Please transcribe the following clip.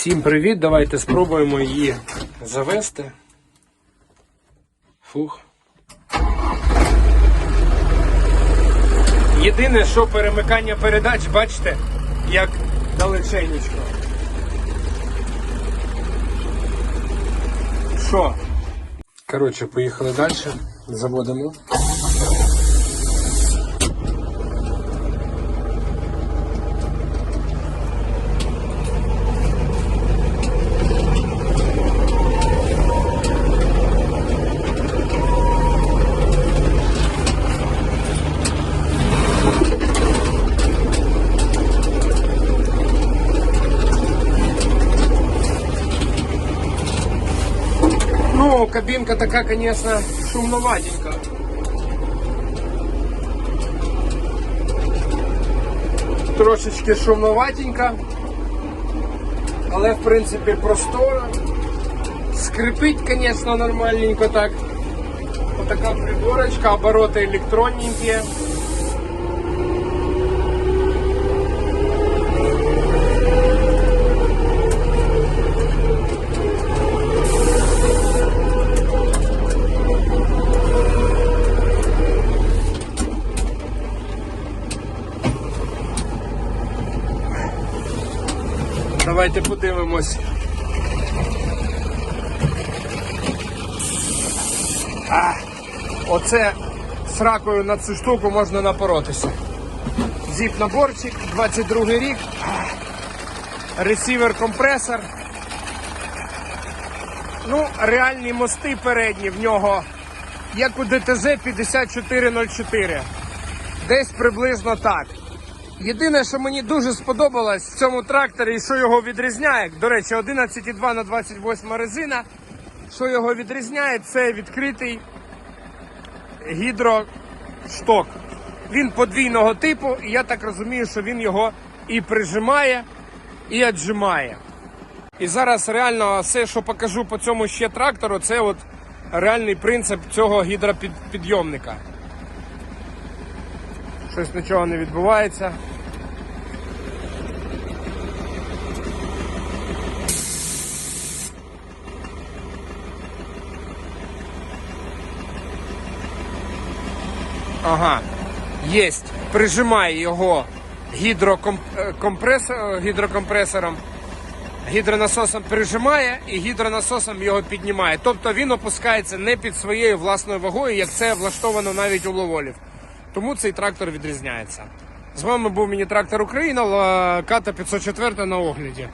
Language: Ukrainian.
Всім привіт! Давайте спробуємо її завести. Фух. Єдине, що перемикання передач, бачите, як далеченечко. Що? Коротше, поїхали далі. Заводимо. Кабинка такая, конечно, шумноватенька. Трошечки шумноватенька. Але, в принципі, простора. Скрипить, конечно, нормальненько так. Отака приборочка, обороти електронненькі. Давайте подивимось. А, оце з ракою на цю штуку можна напоротися. Зіп наборчик, 22 рік. Ресівер компресор. Ну, реальні мости передні в нього, як у ДТЗ 5404. Десь приблизно так. Єдине, що мені дуже сподобалось в цьому тракторі, і що його відрізняє, до речі, 11,2 на 28 резина. Що його відрізняє, це відкритий гідрошток. Він подвійного типу, і я так розумію, що він його і прижимає, і віджимає. І зараз реально все, що покажу по цьому ще трактору, це от реальний принцип цього гідропідйомника. Щось нічого не відбувається. Ага, єсть. Прижимає його гідрокомпресор, гідрокомпресором. Гідронасосом прижимає і гідронасосом його піднімає. Тобто він опускається не під своєю власною вагою, як це влаштовано навіть у ловолів. Тому цей трактор відрізняється. З вами був міні-трактор Україна, Ката 504 на огляді.